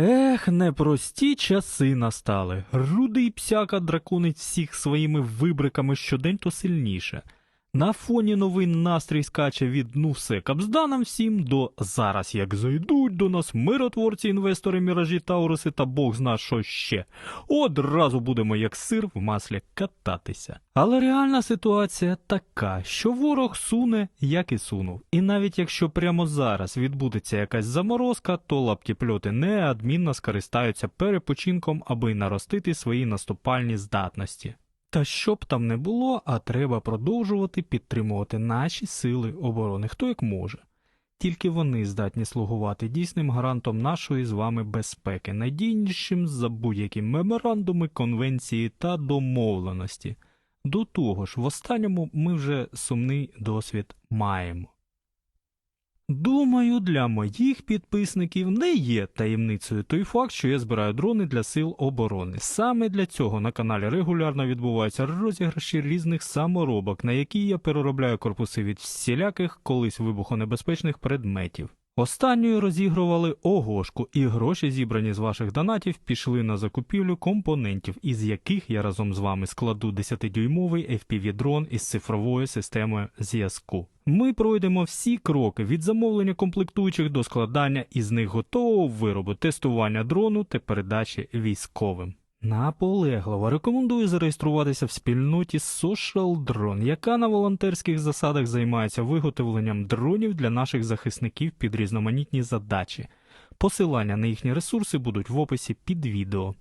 Ех, непрості часи настали. Рудий псяка драконить всіх своїми вибриками щодень то сильніше. На фоні новин настрій скаче від ну все капзданам всім до зараз як зайдуть до нас миротворці, інвестори, міражі, тауруси та бог зна що ще. Одразу будемо як сир в маслі кататися. Але реальна ситуація така, що ворог суне, як і сунув. І навіть якщо прямо зараз відбудеться якась заморозка, то лаптіпльоти неадмінно скористаються перепочинком, аби наростити свої наступальні здатності. Та що б там не було, а треба продовжувати підтримувати наші сили оборони, хто як може. Тільки вони здатні слугувати дійсним гарантом нашої з вами безпеки, надійнішим за будь-які меморандуми, конвенції та домовленості. До того ж, в останньому ми вже сумний досвід маємо. Думаю, для моїх підписників не є таємницею той факт, що я збираю дрони для сил оборони. Саме для цього на каналі регулярно відбуваються розіграші різних саморобок, на які я переробляю корпуси від всіляких колись вибухонебезпечних предметів. Останньою розігрували огошку, і гроші, зібрані з ваших донатів, пішли на закупівлю компонентів, із яких я разом з вами складу 10-дюймовий FPV-дрон із цифровою системою зв'язку. Ми пройдемо всі кроки від замовлення комплектуючих до складання із них готового виробу, тестування дрону та передачі військовим. Наполегливо рекомендую зареєструватися в спільноті Social Drone, яка на волонтерських засадах займається виготовленням дронів для наших захисників під різноманітні задачі. Посилання на їхні ресурси будуть в описі під відео.